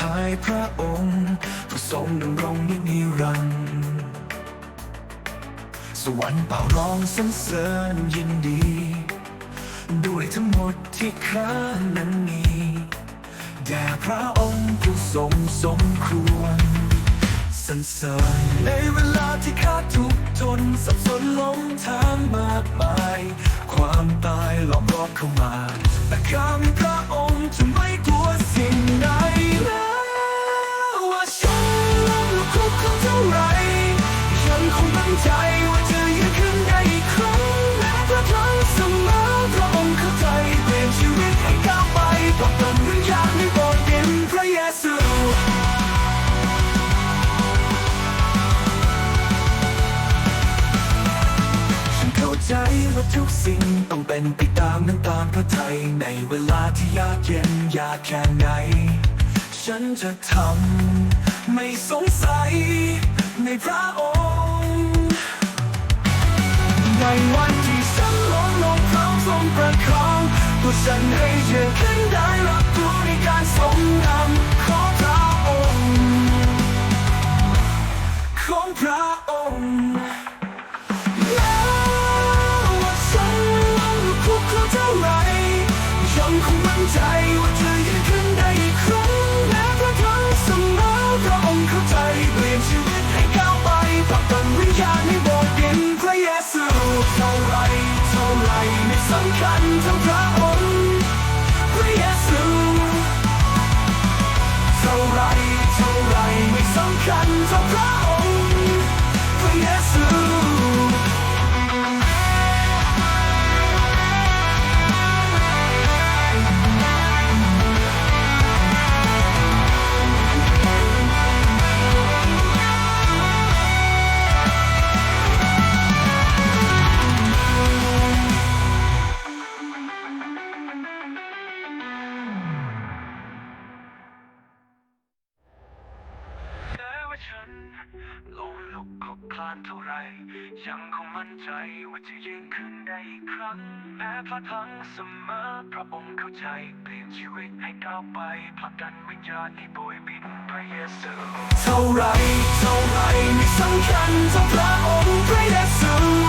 หายพระองค์ผู้ทรงดำรงนิรันดร์สวรรค์เป่าร้องสรรเสริญยินดี ที่ข้านั้นมีแด่พระองค์ผู้ทรงสมควรสรรเสริญในเวลาที่ข้าทุกข์ทนสับสนหลงทางมากมาย ความตายล้อมรอบเข้ามา แต่ข้ามีพระองค์จะไม่กลัวสิ่งใดแล้วว่าฉันลงคุกเขาเท่าไหรยังคงมั่นใจว่า ใจว่าทุกสิ่งต้องเป็นไปตามน้ำตาลพระทัยในเวลาที่ยากเย็นยากแค่ไหน ฉันจะทำไม่สงสัยในพระองค์ ในวันที่ฉันล้มลงพร้อมทรงประคองตัวฉันให้ยืนขึ้ คงมั่นใจว่าจะยืนขึ้นได้อีกครั้งแม้พระครั้งเสมอพระองค์เข้าใจเปลี่ยนชีวิตให้ก้าวไปปรับตันวิญญาณให้โบสถ์เย็นพระเยซูเท่าไรเท่าไรไม่สำคัญเท่าพระองค์พระเยซูเท่าไรเท่าไรไม่สำคัญเท่าพระ ลงลุกคลุกคลานเท่าไร ยังคงมั่นใจว่าจะยืนขึ้นได้อีกครั้ง แม้พลาดพลั้งเสมอพระองค์เข้าใจเปลี่ยนชีวิตให้ก้าวไปผลักดันวิญญาณที่ป่วยบินพระเยซูเท่าไรเท่าไรไม่สำคัญเท่าพระองค์พระเยซู